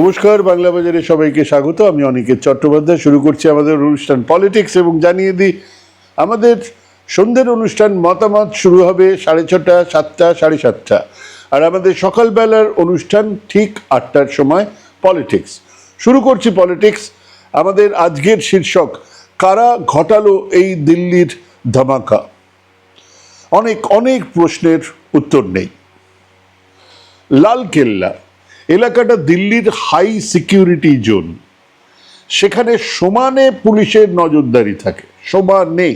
নমস্কার, বাংলা বাজারে সবাইকে স্বাগত। আমি অনিকেত চট্টোপাধ্যায়। শুরু করছি আমাদের অনুষ্ঠান পলিটিক্স এবং জানিয়ে দিই, আমাদের সন্ধ্যের অনুষ্ঠান মতামত শুরু হবে সাড়ে ছটা, সাতটা, সাড়ে সাতটা। আর আমাদের সকালবেলার অনুষ্ঠান ঠিক আটটার সময় পলিটিক্স। শুরু করছি পলিটিক্স। আমাদের আজকের শীর্ষক, কারা ঘটালো এই দিল্লির ধামাকা? অনেক অনেক প্রশ্নের উত্তর নেই। লাল কেল্লা এলাকাটা দিল্লির হাই সিকিউরিটি জোন সেখানে সমানে পুলিশের নজরদারি থাকে, সমানে।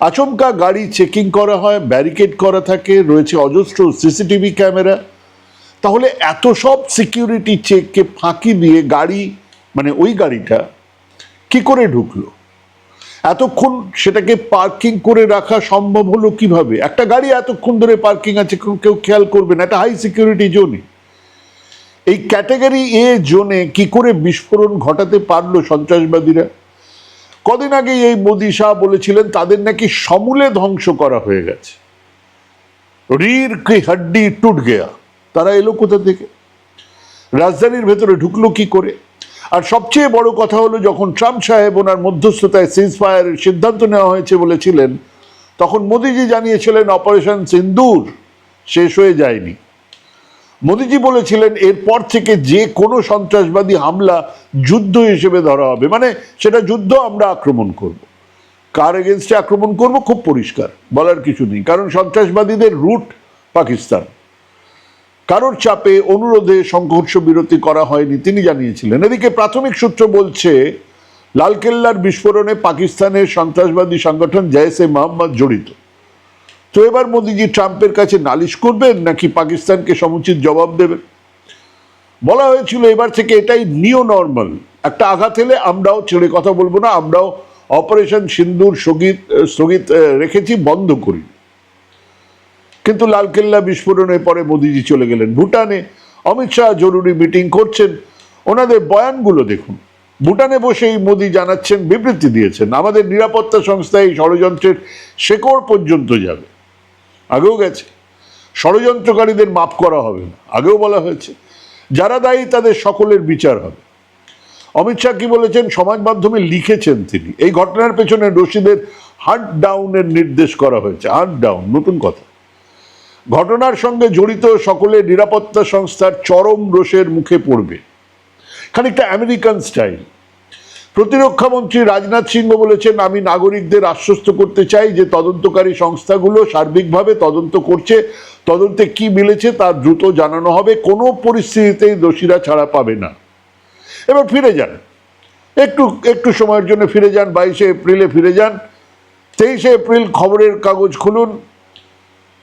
আচমকা গাড়ি চেকিং করা হয় ব্যারিকেড করা থাকে, রয়েছে অজস্র সিসিটিভি ক্যামেরা তাহলে এত সব সিকিউরিটি চেককে ফাঁকি দিয়ে গাড়ি মানে ওই গাড়িটা কি করে ঢুকলো? এতক্ষণ সেটাকে পার্কিং করে রাখা সম্ভব হলো কীভাবে? একটা গাড়ি এতক্ষণ ধরে পার্কিং আছে, কেউ- খেয়াল করবে না একটা হাই সিকিউরিটি জোনে এই ক্যাটাগরি এ জোনে কি করে বিস্ফোরণ ঘটাতে পারল সন্ত্রাসবাদীরা? কদিন আগে এই মোদি শাহ বলেছিলেন, তাদের নাকি সমূলে ধ্বংস করা হয়ে গেছে। রির কি হাড্ডি টুট গেয়া, তারা এলো কোথা থেকে? রাজধানীর ভেতরে ঢুকলো কি করে? আর সবচেয়ে বড় কথা হলো, যখন ট্রাম্প সাহেব ওনার মধ্যস্থতায় সিজ ফায়ারের সিদ্ধান্ত নেওয়া হয়েছে বলেছিলেন, তখন মোদিজি জানিয়েছিলেন অপারেশন সিন্দুর শেষ হয়ে যায়নি। মোদিজি বলেছিলেন, এরপর থেকে যে কোনো সন্ত্রাসবাদী হামলা যুদ্ধ হিসেবে ধরা হবে। মানে সেটা যুদ্ধ আমরা আক্রমণ করব। কার এগেনস্টে আক্রমণ করব খুব পরিষ্কার, বলার কিছু নেই। কারণ সন্ত্রাসবাদীদের রুট পাকিস্তান। কারোর চাপে অনুরোধে সংঘর্ষ বিরতি করা হয়নি, তিনি জানিয়েছিলেন। এদিকে প্রাথমিক সূত্র বলছে, লালকেল্লার বিস্ফোরণে পাকিস্তানের সন্ত্রাসবাদী সংগঠন জয়সে মোহাম্মদ জড়িত। তো এবার মোদিজি ট্রাম্পের কাছে নালিশ করবেন নাকি পাকিস্তানকে সমুচিত জবাব দেবেন? বলা হয়েছিল এবার থেকে এটাই নিও নর্মাল। একটা আঘাত এলে আমরাও ছেড়ে কথা বলব না, আমরাও অপারেশন সিন্দুর স্থগিত স্থগিত রেখেছি, বন্ধ করি। কিন্তু লালকেল্লা বিস্ফোরণের পরে মোদিজি চলে গেলেন ভুটানে। অমিত শাহ জরুরি মিটিং করছেন। ওনাদের বয়ানগুলো দেখুন। ভুটানে বসেই মোদি জানাচ্ছেন, বিবৃতি দিয়েছেন। আমাদের নিরাপত্তা সংস্থা এই ষড়যন্ত্রের শেকড় পর্যন্ত যাবে। আগেও গেছে। ষড়যন্ত্রকারীদের মাপ করা হবে না। আগেও বলা হয়েছে, যারা দায়ী তাদের সকলের বিচার হবে। অমিত শাহ কি বলেছেন? সমাজ মাধ্যমে লিখেছেন তিনি। এই ঘটনার পেছনে দোষীদের হান্ট ডাউনের নির্দেশ করা হয়েছে। হান্ট ডাউন নতুন কথা। ঘটনার সঙ্গে জড়িত সকলের নিরাপত্তা সংস্থার চরম রোষের মুখে পড়বে। খানিকটা আমেরিকান স্টাইল। প্রতিরক্ষা মন্ত্রী রাজনাথ সিংহ বলেছেন, আমি নাগরিকদের আশ্বস্ত করতে চাই যে তদন্তকারী সংস্থাগুলো সার্বিকভাবে তদন্ত করছে। তদন্তে কি মিলেছে তা দ্রুত জানানো হবে। কোনো পরিস্থিতিতেই দোষীরা ছাড়া পাবে না। এবার ফিরে যান। একটু একটু সময়ের জন্য ফিরে যান, বাইশে এপ্রিলে ফিরে যান। তেইশে এপ্রিল খবরের কাগজ খুলুন।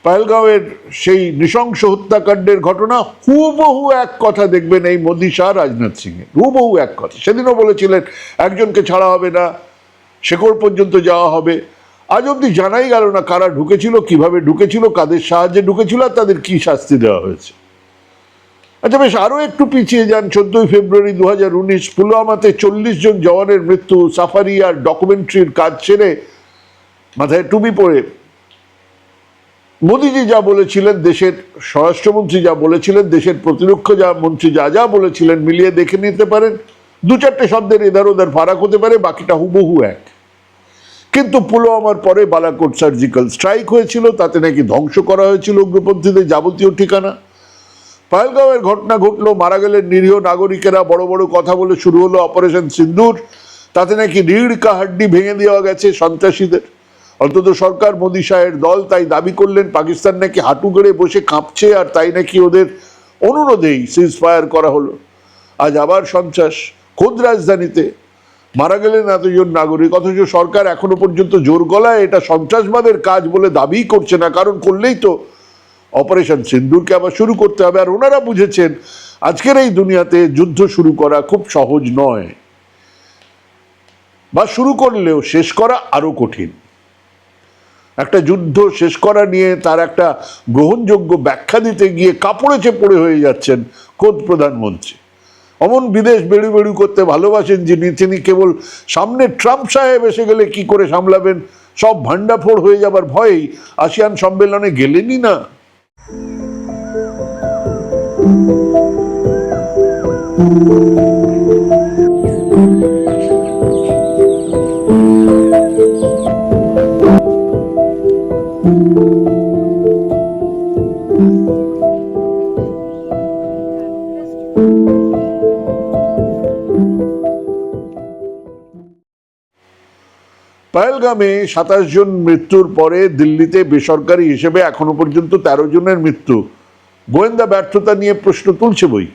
পায়েলগাঁওয়ের সেই নৃশংস হত্যাকাণ্ডের ঘটনা হুবহু এক কথা দেখবেন এই মোদি শাহ রাজনাথ সিংয়ের হুবহু এক কথা। সেদিনও বলেছিলেন, একজনকে ছাড়া হবে না শেকড় পর্যন্ত যাওয়া হবে। আজ অবধি জানাই গেল না কারা ঢুকেছিল, কীভাবে ঢুকেছিল, কাদের সাহায্যে ঢুকেছিল আর তাদের কি শাস্তি দেওয়া হয়েছে। আচ্ছা বেশ, আরও একটু পিছিয়ে যান। চোদ্দই ফেব্রুয়ারি দু হাজার উনিশ পুলওয়ামাতে চল্লিশ জন জওয়ানের মৃত্যু, সাফারি আর ডকুমেন্টারির কাজ ছেড়ে মাথায় টুপি পরে মোদিজি যা বলেছিলেন, দেশের স্বরাষ্ট্রমন্ত্রী যা বলেছিলেন, দেশের প্রতিরক্ষা যা মন্ত্রী যা যা বলেছিলেন মিলিয়ে দেখে নিতে পারেন। দু চারটে শব্দের এধার ওধার ফারাক হতে পারে, বাকিটা হুবহু এক। কিন্তু পুলওয়ামার পরে বালাকোট সার্জিক্যাল স্ট্রাইক হয়েছিল, তাতে নাকি ধ্বংস করা হয়েছিল উগ্রপন্থীদের যাবতীয় ঠিকানা। পায়েলগাঁওয়ের ঘটনা ঘটলো, মারা গেলেন নিরীহ নাগরিকেরা, বড় বড় কথা বলে শুরু হলো অপারেশন সিন্দুর। তাতে নাকি রিড় কা হাড্ডি ভেঙে দেওয়া গেছে সন্ত্রাসীদের। অন্তত সরকার মোদী শাহের দল তাই দাবি করলেন, পাকিস্তান নাকি হাঁটু গেড়ে বসে কাঁপছে আর তাই নাকি ওদের অনুরোধেই সিজ ফায়ার করা হলো। আজ আবার সন্ত্রাস, খোদ রাজধানীতে। মারা গেলেন এতজন নাগরিক, অথচ সরকার এখনও পর্যন্ত জোর গলায় এটা সন্ত্রাসবাদের কাজ বলে দাবিই করছে না, কারণ করলেই তো অপারেশন সিন্দুরকে আবার শুরু করতে হবে। আর ওনারা বুঝেছেন, আজকের এই দুনিয়াতে যুদ্ধ শুরু করা খুব সহজ নয়। বা শুরু করলেও শেষ করা আরও কঠিন। একটা যুদ্ধ শেষ করা নিয়ে তার একটা গ্রহণযোগ্য ব্যাখ্যা দিতে গিয়ে কাপড়ে চেপড়ে হয়ে যাচ্ছেন খোদ প্রধানমন্ত্রী। অমন বিদেশ বেড়ু বেড়ু করতে ভালোবাসেন যিনি, তিনি কেবল সামনে ট্রাম্প সাহেব এসে গেলে কি করে সামলাবেন? সব ভান্ডাফোড় হয়ে যাবার ভয়েই আসিয়ান সম্মেলনে গেলেনই না। পায়েলগামে সাতাশ জন মৃত্যুর পরে দিল্লিতে বেসরকারি হিসেবে এখনও পর্যন্ত তেরো জনের মৃত্যু। গোয়েন্দা ব্যর্থতা নিয়ে প্রশ্ন তুলছে বই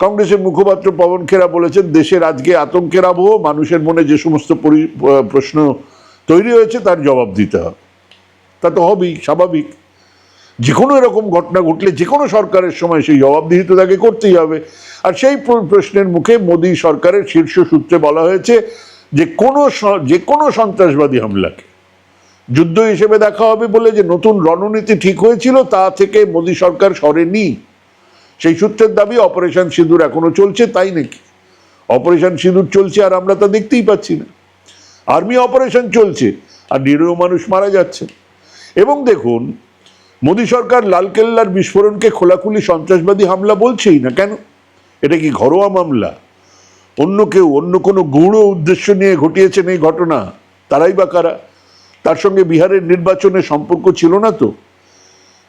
কংগ্রেসের মুখপাত্র পবন খেরা বলেছেন, দেশের আজকে আতঙ্কের আবহ, মানুষের মনে যে সমস্ত পরি- প্রশ্ন তৈরি হয়েছে তার জবাব দিতে হবে। তা তো হবেই, স্বাভাবিক। যে কোনো এরকম ঘটনা ঘটলে যে কোনো সরকারের সময় সেই জবাবদিহি তো তাকে করতেই হবে। আর সেই প্রশ্নের মুখে মোদী সরকারের শীর্ষ সূত্রে বলা হয়েছে যে কোনো যে কোনো সন্ত্রাসবাদী হামলাকে। যুদ্ধ হিসেবে দেখা হবে বলে যে নতুন রণনীতি ঠিক হয়েছিল, তা থেকে মোদী সরকার সরেনি। সেই সূত্রের দাবি, অপারেশন সিঁদুর এখনও চলছে, তাই নাকি? অপারেশন সিঁদুর চলছে আর আমরা তা দেখতেই পাচ্ছি না। আর্মি অপারেশন চলছে, আর নিরীহ মানুষ মারা যাচ্ছে। এবং দেখুন, মোদী সরকার লালকেল্লার বিস্ফোরণকে খোলাখুলি সন্ত্রাসবাদী হামলা বলছেই না কেন? এটা কি ঘরোয়া মামলা? অন্য কেউ, অন্য কোনো গূঢ় উদ্দেশ্য নিয়ে ঘটিয়েছেন এই ঘটনা, তারাই বা কারা? তার সঙ্গে বিহারের নির্বাচনে সম্পর্ক ছিল না তো?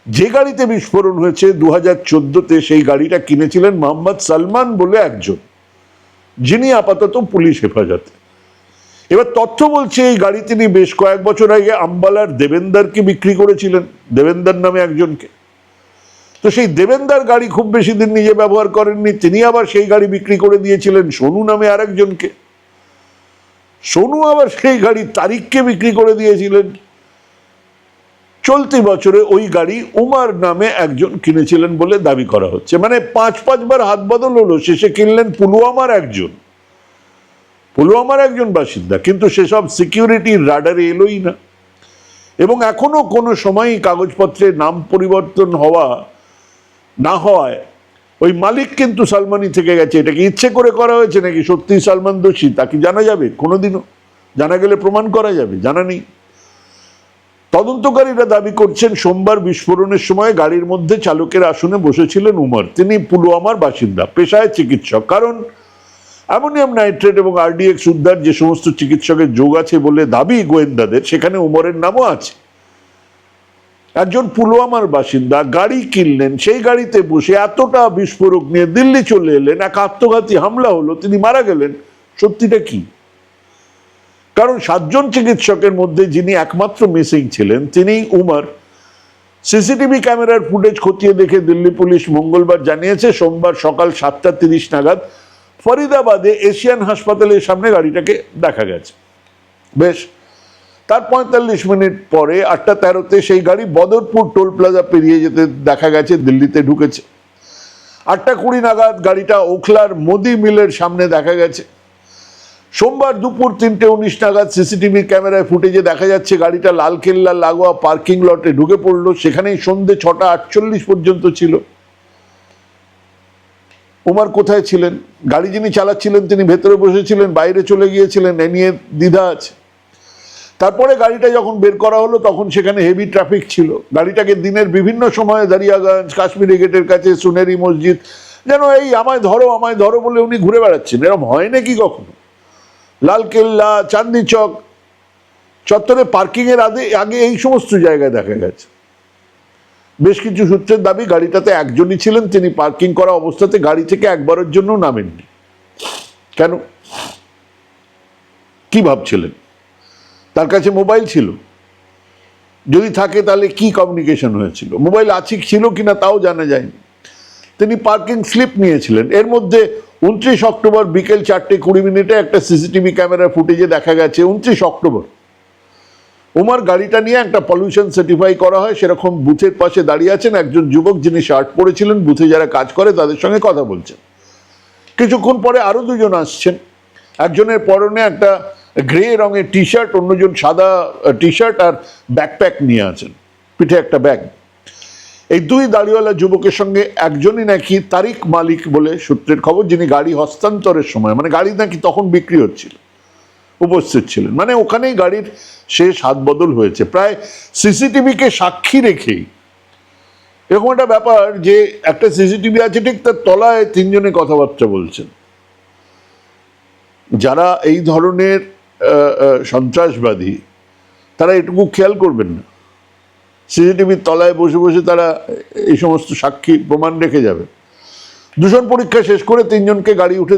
যে গাড়িতে বিস্ফোরণ হয়েছে দু হাজার চোদ্দতে সেই গাড়িটা কিনেছিলেন মোহাম্মদ সালমান বলে একজন, যিনি আপাতত পুলিশ হেফাজতে। এবার তথ্য বলছে এই গাড়ি তিনি বেশ কয়েক বছর আগে আম্বালার দেবেন্দারকে বিক্রি করেছিলেন, দেবেন্দার নামে একজনকে। তো সেই দেবেন্দার গাড়ি খুব বেশি দিন নিজে ব্যবহার করেননি, তিনি আবার সেই গাড়ি বিক্রি করে দিয়েছিলেন সোনু নামে আরেকজনকে। সোনু আবার সেই গাড়ি তারিখকে বিক্রি করে দিয়েছিলেন। চলতি বছরে ওই গাড়ি উমার নামে একজন কিনেছিলেন বলে দাবি করা হচ্ছে। মানে পাঁচ পাঁচবার হাত বদল হলো, শেষে কিনলেন পুলওয়ামার একজন। পুলওয়ামার একজন বাসিন্দা, কিন্তু সেসব সিকিউরিটি রাডারে এলোই না। এবং এখনও কোনো সময়ই কাগজপত্রে নাম পরিবর্তন হওয়া না হয়, ওই মালিক কিন্তু সালমানি থেকে গেছে। এটা কি ইচ্ছে করে করা হয়েছে নাকি সত্যিই সালমান দোষী? তা কি জানা যাবে? কোনোদিনও। জানা গেলে প্রমাণ করা যাবে, জানা নেই। তদন্তকারীরা দাবি করছেন, সোমবার বিস্ফোরণের সময় গাড়ির মধ্যে চালকের আসনে বসেছিলেন উমর। তিনি পুলওয়ামার বাসিন্দা, পেশায় চিকিৎসক। কারণ, অ্যামোনিয়াম নাইট্রেট এবং আরডিএক্স উদ্ধার যে সমস্ত চিকিৎসকের যোগ আছে বলে দাবি গোয়েন্দাদের, সেখানে উমরের নামও আছে। একজন পুলওয়ামার বাসিন্দা গাড়ি কিনলেন, সেই গাড়িতে বসে এতটা বিস্ফোরক নিয়ে দিল্লি চলে এলেন, এক আত্মঘাতী হামলা হলো, তিনি মারা গেলেন। সত্যিটা কি? কারণ সাতজন চিকিৎসকের মধ্যে যিনি একমাত্র মিসিং ছিলেন তিনি উমর। সিসিটিভি ক্যামেরার ফুটেজ খতিয়ে দেখে দিল্লি পুলিশ মঙ্গলবার জানিয়েছে, সোমবার সকাল সাতটা তিরিশ নাগাদ ফরিদাবাদে এশিয়ান হাসপাতালের সামনে গাড়িটাকে দেখা গেছে। বেশ তার পঁয়তাল্লিশ মিনিট পরে আটটা তেরোতে সেই গাড়ি বদরপুর টোল প্লাজা পেরিয়ে যেতে দেখা গেছে, দিল্লিতে ঢুকেছে। আটটা কুড়ি নাগাদ গাড়িটা ওখলার মোদি মিলের সামনে দেখা গেছে। সোমবার দুপুর তিনটে উনিশ নাগাদ সিসিটিভি ক্যামেরায় ফুটেজে দেখা যাচ্ছে গাড়িটা লালকেল্লা লাগোয়া পার্কিং লটে ঢুকে পড়ল, সেখানেই সন্ধে ছটা আটচল্লিশ পর্যন্ত ছিল। উমার কোথায় ছিলেন? গাড়ি যিনি চালাচ্ছিলেন তিনি ভেতরে বসেছিলেন, বাইরে চলে গিয়েছিলেন, এ নিয়ে দ্বিধা আছে। তারপরে গাড়িটা যখন বের করা হলো, তখন সেখানে হেভি ট্রাফিক ছিল। গাড়িটাকে দিনের বিভিন্ন সময়ে দারিয়াগঞ্জ কাশ্মীরি গেটের কাছে, সুনেরি মসজিদ, যেন এই আমায় ধরো আমায় ধরো বলে উনি ঘুরে বেড়াচ্ছেন। এরকম হয় নাকি কখনো? লালকেল্লা চাঁদনি চক চত্বরে পার্কিংয়ের আগে আগে এই সমস্ত জায়গায় দেখা গেছে। বেশ কিছু সূত্রের দাবি, গাড়িটাতে একজনই ছিলেন, তিনি পার্কিং করা অবস্থাতে গাড়ি থেকে একবারের জন্য নামেননি। কেন? কি ভাবছিলেন? তার কাছে মোবাইল ছিল। যদি থাকে তাহলে কি কমিউনিকেশন হয়েছিল? মোবাইল আছে, ছিল কিনা তাও জানা যায়নি। তিনি পার্কিং স্লিপ নিয়েছিলেন। এর মধ্যে উনত্রিশ অক্টোবর বিকেল চারটে কুড়ি মিনিটে একটা সিসিটিভি ক্যামেরার ফুটেজে দেখা গেছে, উনত্রিশ অক্টোবর। উমার গাড়িটা নিয়ে একটা পলিউশন সার্টিফাই করা হয়, সেরকম বুথের পাশে দাঁড়িয়ে আছেন একজন যুবক যিনি শার্ট পরেছিলেন, বুথে যারা কাজ করে তাদের সঙ্গে কথা বলছেন। কিছুক্ষণ পরে আরও দুজন আসছেন। একজনের পরনে একটা গ্রে রঙের টি শার্ট অন্যজন সাদা টি শার্ট আর ব্যাকপ্যাক নিয়ে আছেন, পিঠে একটা ব্যাগ। এই দুই দাড়িওয়ালা যুবকের সঙ্গে একজনই নাকি তারিক মালিক বলে সূত্রের খবর, যিনি গাড়ি হস্তান্তরের সময় মানে গাড়ি নাকি তখন বিক্রি হচ্ছিল, উপস্থিত ছিলেন। মানে ওখানেই গাড়ির শেষ হাত বদল হয়েছে। প্রায় সিসিটিভিকে সাক্ষী রেখেই। এরকম একটা ব্যাপার যে একটা সিসিটিভি আছে, ঠিক তার তলায় তিনজনে কথাবার্তা বলছেন। যারা এই ধরনের সন্ত্রাসবাদী, তারা এটুকু খেয়াল করবেন না। সিসিটিভির তলায় বসে বসে তারা এই সমস্ত সাক্ষী প্রমাণ রেখে যাবে। দূষণ পরীক্ষা শেষ করে তিনজনকে গাড়ি উঠে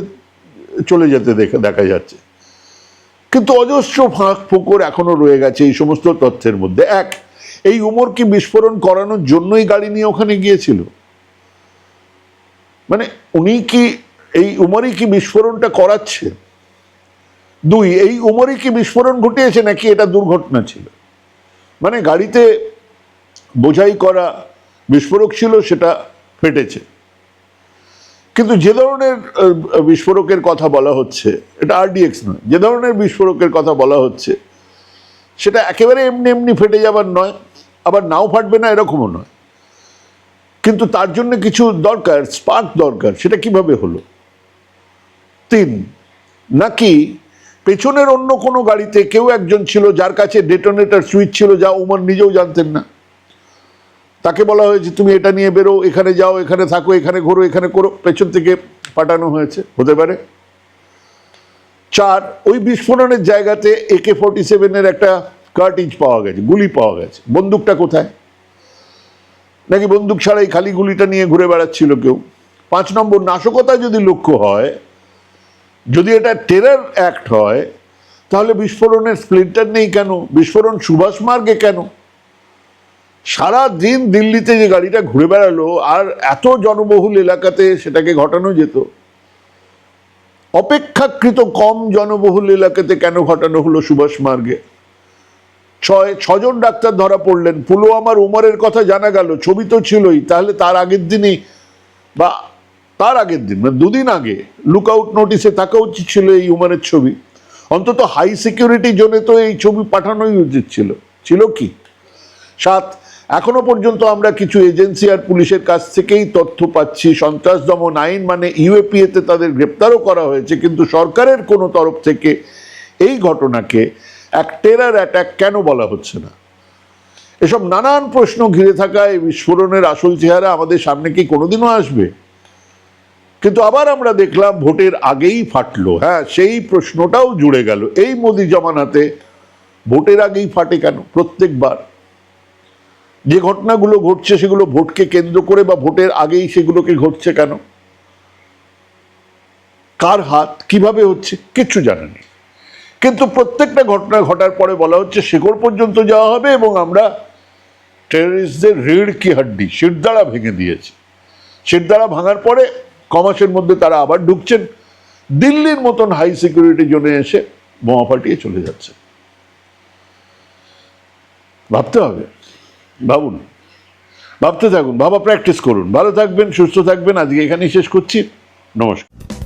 চলে যেতে দেখে, দেখা যাচ্ছে। কিন্তু অজস্র ফাঁক ফোকর এখনও রয়ে গেছে এই সমস্ত তথ্যের মধ্যে। এক, এই উমর কি বিস্ফোরণ করানোর জন্যই গাড়ি নিয়ে ওখানে গিয়েছিল? মানে উনি কি, এই উমরই কি বিস্ফোরণটা করাচ্ছে? দুই, এই উমরই কি বিস্ফোরণ ঘটিয়েছে নাকি এটা দুর্ঘটনা ছিল? মানে গাড়িতে বোঝাই করা বিস্ফোরক ছিল, সেটা ফেটেছে। কিন্তু যে ধরনের বিস্ফোরকের কথা বলা হচ্ছে, এটা আরডিএক্স নয়, যে ধরনের বিস্ফোরকের কথা বলা হচ্ছে, সেটা একেবারে এমনি এমনি ফেটে যাবার নয়, আবার নাও ফাটবে না এরকমও নয়। কিন্তু তার জন্য কিছু দরকার, স্পার্ক দরকার, সেটা কীভাবে হলো? তিন, নাকি পেছনের অন্য কোনো গাড়িতে কেউ একজন ছিল যার কাছে ডেটোনেটার সুইচ ছিল যা উমর নিজেও জানতেন না। তাকে বলা হয়েছে, তুমি এটা নিয়ে বেরো, এখানে যাও, এখানে থাকো, এখানে ঘোরো, এখানে করো। পেছন থেকে পাঠানো হয়েছে, হতে পারে। চার, ওই বিস্ফোরণের জায়গাতে একে ফোর্টি সেভেনের একটা কার্টিজ পাওয়া গেছে, গুলি পাওয়া গেছে। বন্দুকটা কোথায়? নাকি বন্দুক ছাড়াই খালি গুলিটা নিয়ে ঘুরে বেড়াচ্ছিল কেউ? পাঁচ নম্বর নাশকতা যদি লক্ষ্য হয় যদি এটা টেরার অ্যাক্ট হয়, তাহলে বিস্ফোরণের স্প্লিন্টার নেই কেন? বিস্ফোরণ সুভাষ মার্গে কেন? সারা দিন দিল্লিতে যে গাড়িটা ঘুরে বেড়ালো, আর এত জনবহুল এলাকাতে সেটাকে ঘটানো যেত। অপেক্ষাকৃত কম জনবহুল এলাকাতে কেন ঘটানো হলো সুভাষ মার্গে? ছয়, ছজন ডাক্তার ধরা পড়লেন। পুলওয়ামার উমরের কথা জানা গেল, ছবি তো ছিলই। তাহলে তার আগের দিনই বা তার আগের দিন মানে দুদিন আগে লুক আউট নোটিসে থাকা উচিত ছিল এই উমরের ছবি। অন্তত হাই সিকিউরিটি জোনে তো এই ছবি পাঠানোই উচিত ছিল। ছিল কি? সাত, এখনও পর্যন্ত আমরা কিছু এজেন্সি আর পুলিশের কাছ থেকেই তথ্য পাচ্ছি। সন্ত্রাস দমন আইন মানে ইউএপিএতে তাদের গ্রেপ্তারও করা হয়েছে, কিন্তু সরকারের কোনো তরফ থেকে এই ঘটনাকে এক টেরার অ্যাটাক কেন বলা হচ্ছে না? এসব নানান প্রশ্ন ঘিরে থাকা এই বিস্ফোরণের আসল চেহারা আমাদের সামনে কি কোনোদিনও আসবে? কিন্তু আবার আমরা দেখলাম ভোটের আগেই ফাটলো। হ্যাঁ সেই প্রশ্নটাও জুড়ে গেল। এই মোদি জমানাতে ভোটের আগেই ফাটে কেন? প্রত্যেকবার। যে ঘটনাগুলো ঘটছে সেগুলো ভোটকে কেন্দ্র করে বা ভোটের আগেই সেগুলোকে ঘটছে কেন? কার হাত? কীভাবে হচ্ছে? কিচ্ছু জানা নেই। কিন্তু প্রত্যেকটা ঘটনা ঘটার পরে বলা হচ্ছে শেকড় পর্যন্ত যাওয়া হবে এবং আমরা টেররিস্টদের রিড় কি হাড্ডি, শিরদাঁড়া ভেঙে দিয়েছি। শিরদাঁড়া ভাঙার পরে কমাসের মধ্যে তারা আবার ঢুকছেন। দিল্লির মতন হাই সিকিউরিটি জোনে এসে বোমা ফাটিয়ে চলে যাচ্ছে। ভাবতে হবে। ভাবুন। ভাবতে থাকুন। ভাবা প্র্যাকটিস করুন। ভালো থাকবেন, সুস্থ থাকবেন। আজকে এখানেই শেষ করছি। নমস্কার।